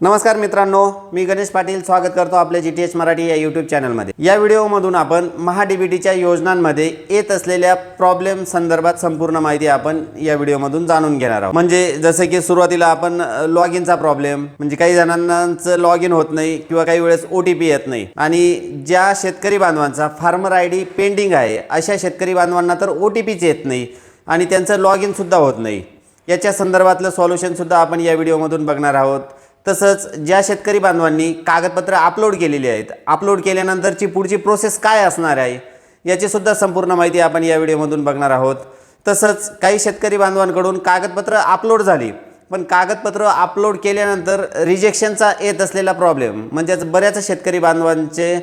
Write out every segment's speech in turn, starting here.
नमस्कार मित्रांनो मी गणेश पाटील स्वागत करतो आपल्या जी टी एच मराठी या यूट्यूब चॅनलमध्ये या व्हिडिओमधून आपण महाडीबीटीच्या बी टीच्या योजनांमध्ये येत असलेल्या प्रॉब्लेम संदर्भात संपूर्ण माहिती आपण या व्हिडिओमधून जाणून घेणार आहोत. म्हणजे जसं की सुरुवातीला आपण लॉग इनचा प्रॉब्लेम म्हणजे काही जणांचं लॉग इन होत नाही किंवा काही वेळेस ओ टी पी येत नाही. आणि ज्या शेतकरी बांधवांचा फार्मर आय डी पेंडिंग आहे अशा शेतकरी बांधवांना तर ओ टी पीच येत नाही आणि त्यांचं लॉग इनसुद्धा होत नाही. याच्या संदर्भातलं सॉल्युशनसुद्धा आपण या व्हिडिओमधून बघणार आहोत. तसंच ज्या शेतकरी बांधवांनी कागदपत्र अपलोड केलेली आहेत अपलोड केल्यानंतरची पुढची प्रोसेस काय असणार आहे याचीसुद्धा संपूर्ण माहिती आपण या व्हिडिओमधून बघणार आहोत. तसंच काही शेतकरी बांधवांकडून कागदपत्र अपलोड झाली पण कागदपत्र अपलोड केल्यानंतर रिजेक्शनचा येत असलेला प्रॉब्लेम म्हणजेच बऱ्याच शेतकरी बांधवांचे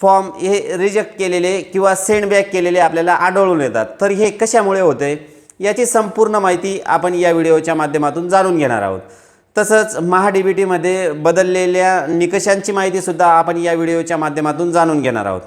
फॉर्म हे रिजेक्ट केलेले किंवा सेंड बॅक केलेले आपल्याला आढळून येतात. तर हे कशामुळे होते याची संपूर्ण माहिती आपण या व्हिडिओच्या माध्यमातून जाणून घेणार आहोत. तसंच महाडीबीटीमध्ये बी टीमध्ये बदललेल्या निकषांची माहितीसुद्धा आपण या व्हिडिओच्या माध्यमातून जाणून घेणार आहोत.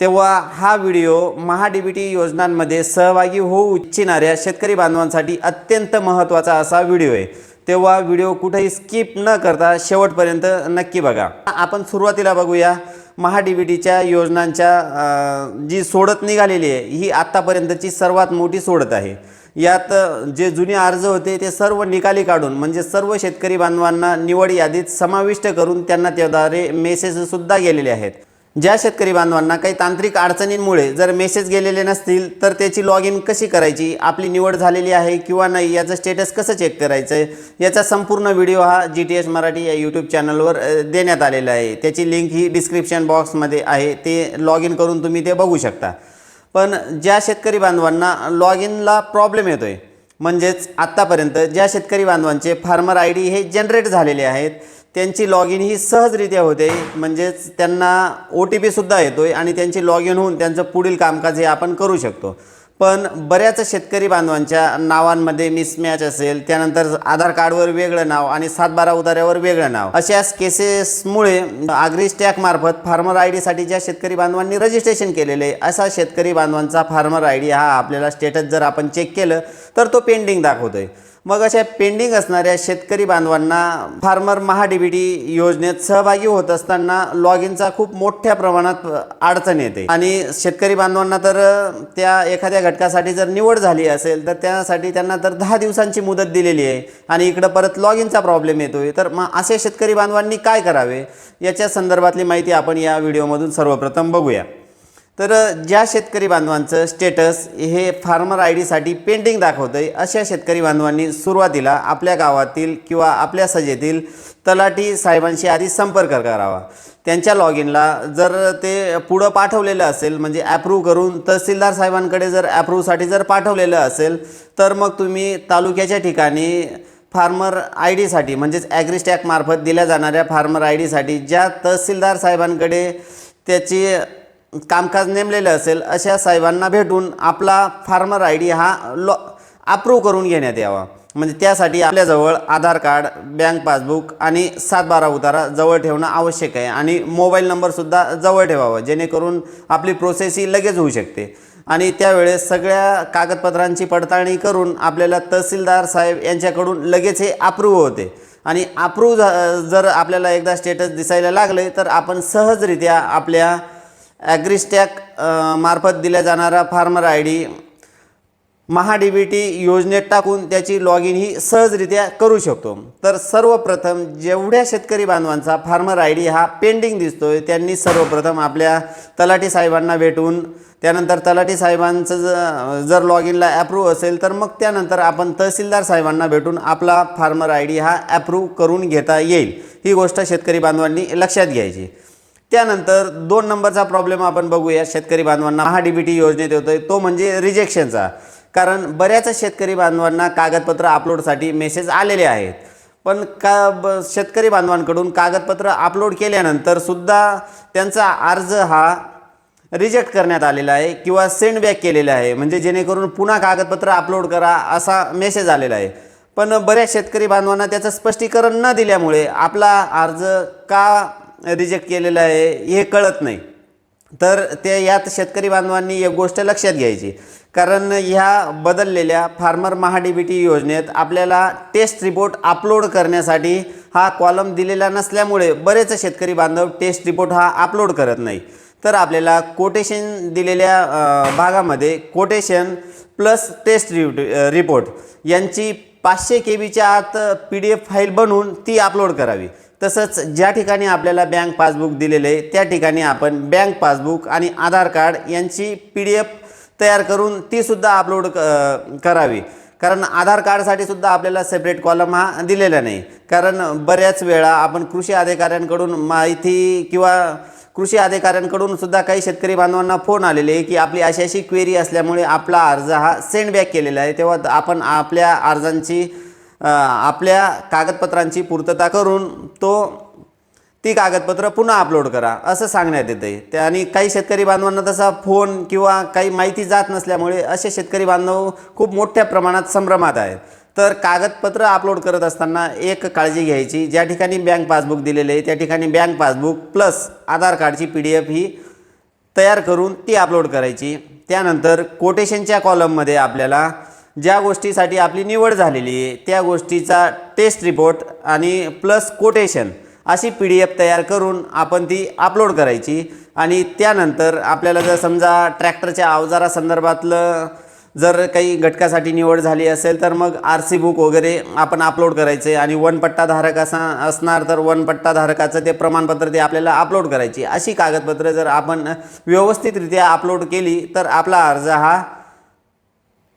तेव्हा हा व्हिडिओ महाडीबीटी बी टी योजनांमध्ये सहभागी होऊ इच्छिणाऱ्या शेतकरी बांधवांसाठी अत्यंत महत्त्वाचा असा व्हिडिओ आहे. तेव्हा व्हिडिओ कुठेही स्किप न करता शेवटपर्यंत नक्की बघा. आपण सुरुवातीला बघूया महाडीबीटीच्या बी टीच्या योजनांच्या जी सोडत निघालेली आहे ही आत्तापर्यंतची सर्वात मोठी सोडत आहे. यात जे जुने अर्ज होते ते सर्व निकाली काढून म्हणजे सर्व शेतकरी बांधवांना निवड यादीत समाविष्ट करून त्यांना त्याद्वारे मेसेजसुद्धा गेलेले आहेत. ज्या शेतकरी बांधवांना काही तांत्रिक अडचणींमुळे जर मेसेज गेलेले नसतील तर त्याची लॉग इन कशी करायची आपली निवड झालेली आहे किंवा नाही याचं स्टेटस कसं चेक करायचं आहे याचा संपूर्ण व्हिडिओ हा जी टी एस मराठी या यूट्यूब चॅनलवर देण्यात आलेला आहे. त्याची लिंक ही डिस्क्रिप्शन बॉक्समध्ये आहे. ते लॉग इन करून तुम्ही ते बघू शकता. पण ज्या शेतकरी बांधवांना लॉग इनला प्रॉब्लेम येतो आहे म्हणजेच आत्तापर्यंत ज्या शेतकरी बांधवांचे फार्मर आय डी हे जनरेट झालेले आहेत त्यांची लॉग इन ही सहजरित्या होते म्हणजेच त्यांना ओ टी पीसुद्धा येतो आहे आणि त्यांची लॉग इन होऊन त्यांचं पुढील कामकाज हे आपण करू शकतो. पण बऱ्याच शेतकरी बांधवांच्या नावांमध्ये मिसमॅच असेल त्यानंतर आधार कार्डवर वेगळं नाव आणि सातबारा उतार्यावर वेगळं नाव. अशा केसेसमुळे आग्री मार्फत फार्मर आय डीसाठी ज्या शेतकरी बांधवांनी रजिस्ट्रेशन केलेलं आहे असा शेतकरी बांधवांचा फार्मर आय डी हा आपल्याला स्टेटस जर आपण चेक केलं तर तो पेंडिंग दाखवतोय. मग अशा पेंडिंग असणाऱ्या शेतकरी बांधवांना फार्मर महाडीबीटी योजनेत सहभागी होत असताना लॉग इनचा खूप मोठ्या प्रमाणात अडचण येते. आणि शेतकरी बांधवांना तर त्या एखाद्या घटकासाठी जर निवड झाली असेल तर त्यासाठी त्यांना तर दहा दिवसांची मुदत दिलेली आहे. आणि इकडं परत लॉग इनचा प्रॉब्लेम येतोय. तर मग असे शेतकरी बांधवांनी काय करावे? याच्या संदर्भातली माहिती आपण या व्हिडिओमधून सर्वप्रथम बघूया. तर ज्या शेतकरी बांधवांचं स्टेटस हे फार्मर आय डीसाठी पेंडिंग दाखवतं आहे अशा शेतकरी बांधवांनी सुरुवातीला आपल्या गावातील किंवा आपल्या सजेतील तलाठी साहेबांशी आधी संपर्क करावा. त्यांच्या लॉग इनला जर ते पुढं पाठवलेलं असेल म्हणजे ॲप्रूव्ह करून तहसीलदार साहेबांकडे जर ॲप्रूव्हसाठी जर पाठवलेलं असेल तर मग तुम्ही तालुक्याच्या ठिकाणी फार्मर आय डीसाठी म्हणजेच ॲग्रिस्टॅकमार्फत दिल्या जाणाऱ्या फार्मर आय डीसाठी ज्या तहसीलदार साहेबांकडे त्याची कामकाज नेमलेलं असेल अशा साहेबांना भेटून आपला फार्मर आय डी हा लॉ अप्रूव्ह करून घेण्यात यावा. म्हणजे त्यासाठी आपल्याजवळ आधार कार्ड बँक पासबुक आणि सातबारा उतारा जवळ ठेवणं आवश्यक आहे आणि मोबाईल नंबरसुद्धा जवळ ठेवावा जेणेकरून आपली प्रोसेस ही लगेच होऊ शकते. आणि त्यावेळेस सगळ्या कागदपत्रांची पडताळणी करून आपल्याला तहसीलदार साहेब यांच्याकडून लगेच हे अप्रूव्ह होते. आणि अप्रूव्ह जर आपल्याला एकदा स्टेटस दिसायला लागले तर आपण सहजरित्या आपल्या ॲग्रिस्टॅक मार्फत दिल्या जाणारा farmer I D Maha D B T योजनेत टाकून त्याची लॉग इन ही सहजरित्या करू शकतो. तर सर्वप्रथम जेवढ्या शेतकरी बांधवांचा फार्मर आय डी हा पेंडिंग दिसतोय त्यांनी सर्वप्रथम आपल्या तलाठी साहेबांना भेटून त्यानंतर तलाठी साहेबांचं ज जर लॉग इनला ॲप्रूव्ह असेल तर मग त्यानंतर आपण तहसीलदार साहेबांना भेटून आपला फार्मर आय डी हा ॲप्रूव्ह करून घेता येईल. ही गोष्ट शेतकरी बांधवांनी लक्षात घ्यायची. त्यानंतर दोन नंबरचा प्रॉब्लेम आपण बघूया शेतकरी बांधवांना. हा डी बी टी योजनेत येतोय तो म्हणजे रिजेक्शनचा कारण बऱ्याच शेतकरी बांधवांना कागदपत्र अपलोडसाठी मेसेज आलेले आहेत. पण का ब शेतकरी बांधवांकडून कागदपत्र अपलोड केल्यानंतर सुद्धा त्यांचा अर्ज हा रिजेक्ट करण्यात आलेला आहे किंवा सेंड बॅक केलेला आहे. म्हणजे जेणेकरून पुन्हा कागदपत्र अपलोड करा असा मेसेज आलेला आहे. पण बऱ्याच शेतकरी बांधवांना त्याचं स्पष्टीकरण न दिल्यामुळे आपला अर्ज का रिजेक्ट केलेला आहे हे कळत नाही. तर ते यात शेतकरी बांधवांनी एक गोष्ट लक्षात घ्यायची. कारण ह्या बदललेल्या फार्मर महाडीबीटी बी टी योजनेत आपल्याला टेस्ट रिपोर्ट अपलोड करण्यासाठी हा कॉलम दिलेला नसल्यामुळे बरेच शेतकरी बांधव टेस्ट रिपोर्ट हा अपलोड करत नाही. तर आपल्याला कोटेशन दिलेल्या भागामध्ये कोटेशन प्लस टेस्ट रिपोर्ट यांची पाचशे के बीच्या आत पी डी एफ फाईल बनवून ती अपलोड करावी. तसंच ज्या ठिकाणी आपल्याला बँक पासबुक दिलेले आहे त्या ठिकाणी आपण बँक पासबुक आणि आधार कार्ड यांची पी डी एफ तयार करून तीसुद्धा अपलोड क करावी. कारण आधार कार्डसाठी सुद्धा आपल्याला सेपरेट कॉलम हा दिलेला नाही. कारण बऱ्याच वेळा आपण कृषी अधिकाऱ्यांकडून माहिती किंवा कृषी अधिकाऱ्यांकडून सुद्धा काही शेतकरी बांधवांना फोन आलेले आहे की आपली अशी अशी क्वेरी असल्यामुळे आपला अर्ज हा सेंड बॅक केलेला आहे. तेव्हा आपण आपल्या अर्जांची आपल्या कागदपत्रांची पूर्तता करून तो ती कागदपत्र पुन्हा अपलोड करा असं सांगण्यात येते त्या आणि काही शेतकरी बांधवांना तसा फोन किंवा काही माहिती जात नसल्यामुळे असे शेतकरी बांधव खूप मोठ्या प्रमाणात संभ्रमात आहेत. तर कागदपत्र अपलोड करत असताना एक काळजी घ्यायची. ज्या ठिकाणी बँक पासबुक दिलेले आहे त्या ठिकाणी बँक पासबुक प्लस आधार कार्डची पी डी एफ ही तयार करून ती अपलोड करायची. त्यानंतर कोटेशनच्या कॉलममध्ये आपल्याला ज्या गोष्टीसाठी आपली निवड झालेली आहे त्या गोष्टीचा टेस्ट रिपोर्ट आणि प्लस कोटेशन अशी पी डी एफ तयार करून आपण ती अपलोड करायची. आणि त्यानंतर आपल्याला जर समजा ट्रॅक्टरच्या अवजारासंदर्भातलं जर काही घटकासाठी निवड झाली असेल तर मग आर सी बुक वगैरे आपण अपलोड करायचे आणि वनपट्टाधारक असा असणार तर वनपट्टाधारकाचं ते प्रमाणपत्र ते आपल्याला अपलोड करायची. अशी कागदपत्रं जर आपण व्यवस्थितरित्या अपलोड केली तर आपला अर्ज हा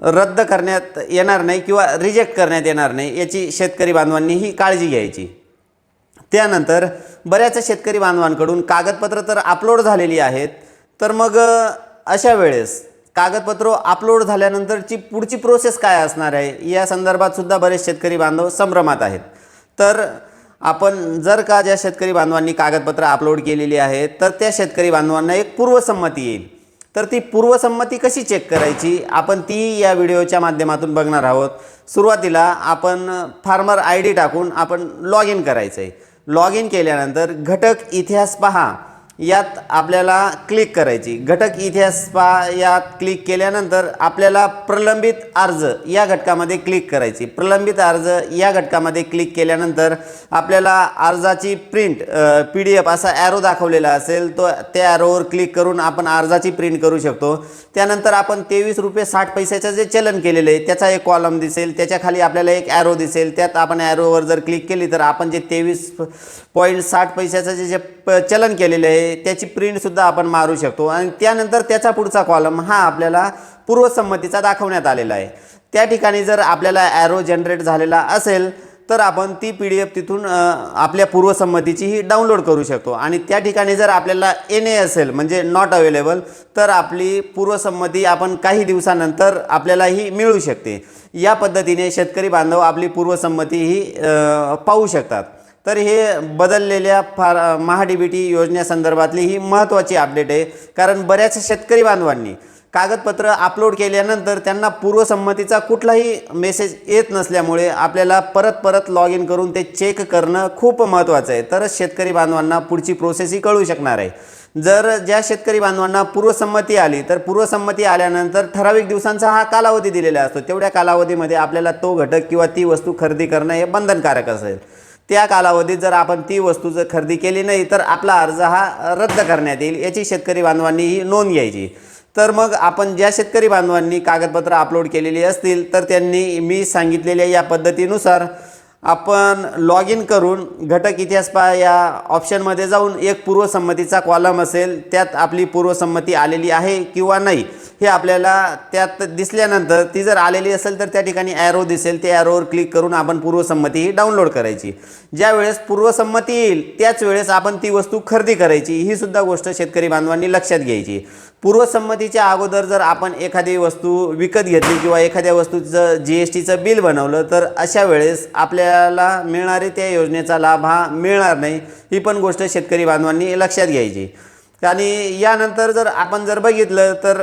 रद्द करण्यात येणार नाही किंवा रिजेक्ट करण्यात येणार नाही याची शेतकरी बांधवांनी ही काळजी घ्यायची. त्यानंतर बऱ्याच शेतकरी बांधवांकडून कागदपत्र तर अपलोड झालेली आहेत. तर मग अशा वेळेस कागदपत्र अपलोड झाल्यानंतरची पुढची प्रोसेस काय असणार आहे? या संदर्भात सुद्धा बरेच शेतकरी बांधव संभ्रमात आहेत. तर आपण जर का ज्या शेतकरी बांधवांनी कागदपत्र अपलोड केलेली आहेत तर त्या शेतकरी बांधवांना एक पूर्वसंमती येईल. तर ती पूर्वसंमती कशी चेक करायची? आपण ती या व्हिडिओच्या माध्यमातून बघणार आहोत. सुरुवातीला आपण फार्मर आय डी टाकून आपण लॉग इन करायचं आहे लॉग इन केल्यानंतर घटक इतिहास पहा. यात आपल्याला क्लिक करायची. घटक इतिहास पा यात क्लिक केल्यानंतर आपल्याला प्रलंबित अर्ज या घटकामध्ये क्लिक करायची. प्रलंबित अर्ज या घटकामध्ये क्लिक केल्यानंतर आपल्याला अर्जाची प्रिंट पी डी एफ असा ॲरो दाखवलेला असेल तो त्या ॲरोवर क्लिक करून आपण अर्जाची प्रिंट करू शकतो. त्यानंतर आपण तेवीस रुपये साठ पैशाचं जे चलन केलेलं आहे त्याचा एक कॉलम दिसेल त्याच्याखाली आपल्याला एक ॲरो दिसेल. त्यात आपण ॲरोवर जर क्लिक केली तर आपण जे तेवीस पॉईंट साठ पैशाचं जे जे प- चलन केलेलं आहे त्याची प्रिंटसुद्धा आपण मारू शकतो. आणि त्यानंतर त्याचा पुढचा कॉलम हा आपल्याला पूर्वसंमतीचा दाखवण्यात आलेला आहे. त्या ठिकाणी जर आपल्याला ॲरो जनरेट झालेला असेल तर आपण ती पी डी एफ तिथून आपल्या पूर्वसंमतीचीही डाउनलोड करू शकतो. आणि त्या ठिकाणी जर आपल्याला एन ए असेल म्हणजे नॉट अवेलेबल तर आपली पूर्वसंमती आपण काही दिवसानंतर आपल्याला ही मिळू शकते. या पद्धतीने शेतकरी बांधव आपली पूर्वसंमती ही पाहू शकतात. तर हे बदललेल्या फार महाडीबीटी बी टी योजनेसंदर्भातली ही महत्त्वाची अपडेट आहे. कारण बऱ्याच शेतकरी बांधवांनी कागदपत्र अपलोड केल्यानंतर त्यांना पूर्वसंमतीचा कुठलाही मेसेज येत नसल्यामुळे आपल्याला परत परत लॉग इन करून ते चेक करणं खूप महत्त्वाचं आहे. तरच शेतकरी बांधवांना पुढची प्रोसेस ही कळू शकणार आहे. जर ज्या शेतकरी बांधवांना पूर्वसंमती आली तर पूर्वसंमती आल्यानंतर ठराविक दिवसांचा हा कालावधी दिलेला असतो. तेवढ्या कालावधीमध्ये आपल्याला तो घटक किंवा ती वस्तू खरेदी करणं हे बंधनकारक असेल. त्या कालावधीत जर आपण ती वस्तू जर खरेदी केली नाही तर आपला अर्ज हा रद्द करण्यात येईल. याची शेतकरी बांधवांनी ही नोंद घ्यायची. तर मग आपण ज्या शेतकरी बांधवांनी कागदपत्र अपलोड केलेली असतील तर त्यांनी मी सांगितलेल्या या पद्धतीनुसार आपण लॉग इन करून घटक इतिहास पा या ऑप्शनमध्ये जाऊन एक पूर्वसंमतीचा कॉलम असेल त्यात आपली पूर्वसंमती आलेली आहे किंवा नाही. हे आपल्याला त्यात दिसल्यानंतर ती जर आलेली असेल तर त्या ठिकाणी ॲरो दिसेल. त्या ॲरोवर क्लिक करून आपण पूर्वसंमती ही डाउनलोड करायची. ज्या वेळेस पूर्वसंमती येईल त्याच वेळेस आपण ती वस्तू खरेदी करायची. ही सुद्धा गोष्ट शेतकरी बांधवांनी लक्षात घ्यायची. पूर्वसंमतीच्या अगोदर जर आपण एखादी वस्तू विकत घेतली किंवा एखाद्या वस्तूचं जी एस टीचं बिल बनवलं तर अशा वेळेस आपल्याला मिळणारे त्या योजनेचा लाभ हा मिळणार नाही. ही पण गोष्ट शेतकरी बांधवांनी लक्षात घ्यायची. आणि यानंतर जर आपण जर बघितलं तर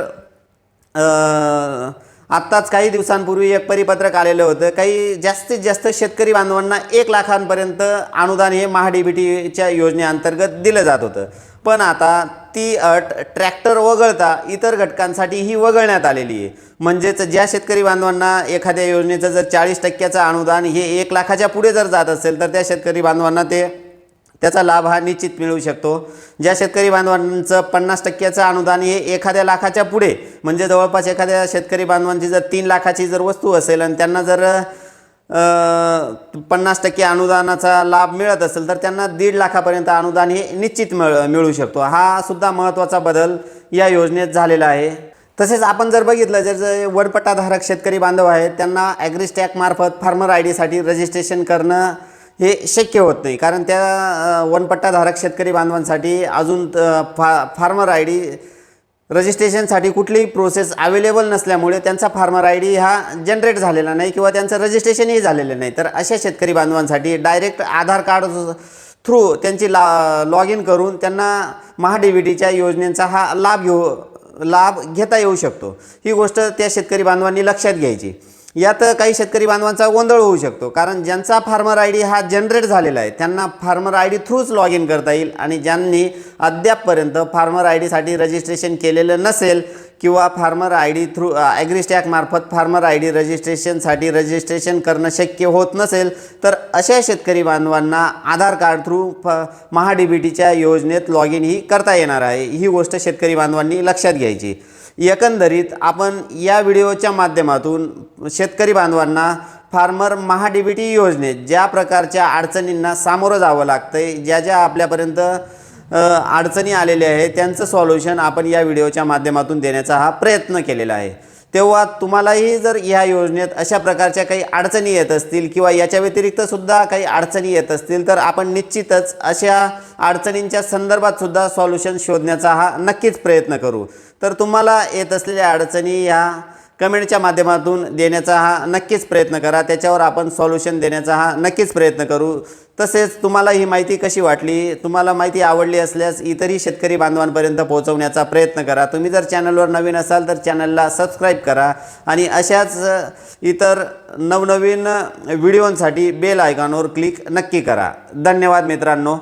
आत्ताच काही दिवसांपूर्वी एक परिपत्रक आलेलं होतं. काही जास्तीत जास्त शेतकरी बांधवांना एक लाखांपर्यंत अनुदान हे महाडीबीटीच्या योजनेअंतर्गत दिलं जात होतं. पण आता ती अट ट्रॅक्टर वगळता इतर घटकांसाठी ही वगळण्यात आलेली आहे. म्हणजेच ज्या शेतकरी बांधवांना एखाद्या योजनेचं जर चाळीस टक्क्याचं अनुदान हे एक लाखाच्या पुढे जर जात असेल तर त्या शेतकरी बांधवांना ते त्याचा लाभ हा निश्चित मिळू शकतो. ज्या शेतकरी बांधवांचं पन्नास टक्क्याचं अनुदान हे एखाद्या लाखाच्या पुढे म्हणजे जवळपास एखाद्या शेतकरी बांधवांची जर तीन लाखाची जर वस्तू असेल आणि त्यांना जर पन्नास टक्के अनुदानाचा लाभ मिळत असेल तर त्यांना दीड लाखापर्यंत अनुदान हे निश्चित मिळ मिळू शकतो. हा सुद्धा महत्त्वाचा बदल या योजनेत झालेला आहे. तसेच आपण जर बघितलं जर जे वनपट्टाधारक शेतकरी बांधव आहेत त्यांना ॲग्रिस्टॅकमार्फत फार्मर आय डीसाठी रजिस्ट्रेशन करणं हे शक्य होत नाही. कारण त्या वनपट्टाधारक शेतकरी बांधवांसाठी अजून फा फार्मर आय डी रजिस्ट्रेशनसाठी कुठलीही प्रोसेस अवेलेबल नसल्यामुळे त्यांचा फार्मर आय डी हा जनरेट झालेला नाही किंवा त्यांचं रजिस्ट्रेशनही झालेलं नाही. तर अशा शेतकरी बांधवांसाठी डायरेक्ट आधार कार्ड थ्रू त्यांची ला लॉग इन करून त्यांना महाडीबीटीच्या योजनेचा हा लाभ घेऊ लाभ घेता येऊ शकतो. ही गोष्ट त्या शेतकरी बांधवांनी लक्षात घ्यायची. यात काही शेतकरी बांधवांचा गोंधळ होऊ शकतो. कारण ज्यांचा फार्मर आय डी हा जनरेट झालेला आहे त्यांना फार्मर आय डी थ्रूच लॉग इन करता येईल आणि ज्यांनी अद्यापपर्यंत फार्मर आय डीसाठी रजिस्ट्रेशन केलेलं नसेल किंवा फार्मर आय डी थ्रू ॲग्रिस्टॅकमार्फत फार्मर आय डी रजिस्ट्रेशनसाठी रजिस्ट्रेशन करणं शक्य होत नसेल तर अशा शेतकरी बांधवांना आधार कार्ड थ्रू फ महा डी बी टीच्या योजनेत लॉग इन ही करता येणार आहे. ही गोष्ट शेतकरी बांधवांनी लक्षात घ्यायची. एकंदरीत आपण या व्हिडिओच्या माध्यमातून शेतकरी बांधवांना फार्मर महा टी योजनेत ज्या प्रकारच्या अडचणींना सामोरं जावं लागतं आहे ज्या ज्या आपल्यापर्यंत अडचणी आलेल्या आहेत त्यांचं सॉल्युशन आपण या व्हिडिओच्या माध्यमातून देण्याचा हा प्रयत्न केलेला आहे. तेव्हा तुम्हालाही जर ह्या योजनेत अशा प्रकारच्या काही अडचणी येत असतील किंवा याच्या व्यतिरिक्त सुद्धा काही अडचणी येत असतील तर आपण निश्चितच अशा अडचणींच्या संदर्भात सुद्धा सॉल्युशन शोधण्याचा हा नक्कीच प्रयत्न करू. तर तुम्हाला येत असलेल्या अडचणी ह्या कमेंटच्या माध्यमातून देण्याचा हा नक्कीच प्रयत्न करा. त्याच्यावर आपण सॉल्युशन देण्याचा हा नक्कीच प्रयत्न करू. तसेच तुम्हाला ही माहिती कशी वाटली? तुम्हाला माहिती आवडली असल्यास इतरही शेतकरी बांधवांपर्यंत पोहोचवण्याचा प्रयत्न करा. तुम्ही जर चॅनलवर नवीन असाल तर चॅनलला सबस्क्राईब करा आणि अशाच इतर नवनवीन व्हिडिओंसाठी बेल आयकॉनवर क्लिक नक्की करा. धन्यवाद मित्रांनो.